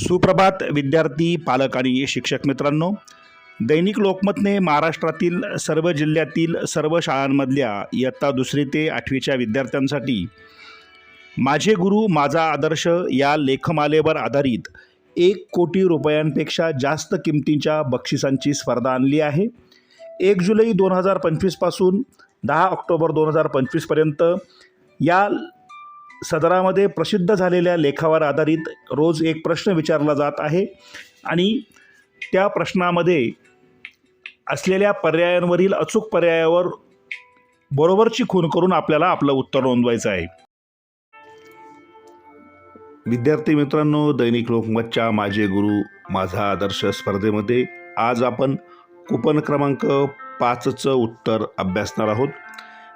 सुप्रभात विद्यार्थी पालक आणि शिक्षक मित्रांनो. दैनिक लोकमतने महाराष्ट्रातील सर्व जिल्ह्यातील सर्व शाळांमधल्या इयत्ता दुसरी ते आठवीच्या विद्यार्थ्यांसाठी माझे गुरु माझा आदर्श या लेखमालेवर आधारित एक कोटी रुपयांपेक्षा जास्त किमतींच्या बक्षिसांची स्पर्धा आणली आहे. एक जुलै दोन हजार पंचवीसपासून दहा ऑक्टोबर दोन हजार पंचवीसपर्यंत या सदरामध्ये प्रसिद्ध झालेल्या लेखावर आधारित रोज एक प्रश्न विचारला जात आहे आणि त्या प्रश्नामध्ये असलेल्या पर्यायांवरील अचूक पर्यायावर बरोबरची खून करून आपल्याला आपलं उत्तर नोंदवायचं आहे. विद्यार्थी मित्रांनो दैनिक लोकमतच्या माझे गुरु माझा आदर्श स्पर्धेमध्ये आज आपण कुपन क्रमांक पाचचं उत्तर अभ्यासणार आहोत.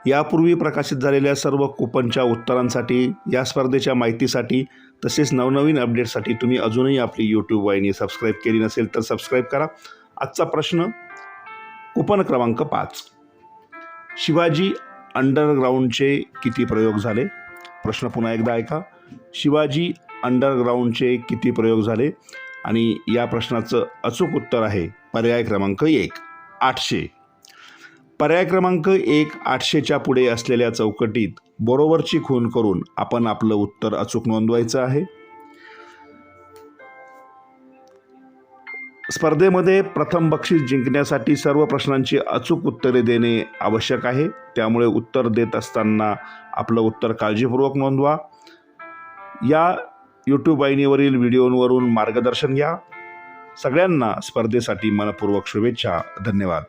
यापूर्वी प्रकाशित झालेल्या सर्व कुपनच्या उत्तरांसाठी या स्पर्धेच्या माहितीसाठी तसेच नवनवीन अपडेटसाठी तुम्ही अजूनही आपली यूट्यूब वाहिनी सबस्क्राईब केली नसेल तर सबस्क्राईब करा. आजचा प्रश्न कुपन क्रमांक पाच. शिवाजी अंडरग्राऊंडचे किती प्रयोग झाले? प्रश्न पुन्हा एकदा ऐका. शिवाजी अंडरग्राऊंडचे किती प्रयोग झाले? आणि या प्रश्नाचं अचूक उत्तर आहे पर्याय क्रमांक एक आठशे. पर्याय क्रमांक एक आठशेच्या पुढे असलेल्या चौकटीत बरोबरची खून करून आपण आपलं उत्तर अचूक नोंदवायचं आहे. स्पर्धेमध्ये प्रथम बक्षीस जिंकण्यासाठी सर्व प्रश्नांची अचूक उत्तरे देणे आवश्यक आहे. त्यामुळे उत्तर देत असताना आपलं उत्तर काळजीपूर्वक नोंदवा. या यूट्यूब वाहिनीवरील व्हिडिओवरून मार्गदर्शन घ्या. सगळ्यांना स्पर्धेसाठी मनपूर्वक शुभेच्छा. धन्यवाद.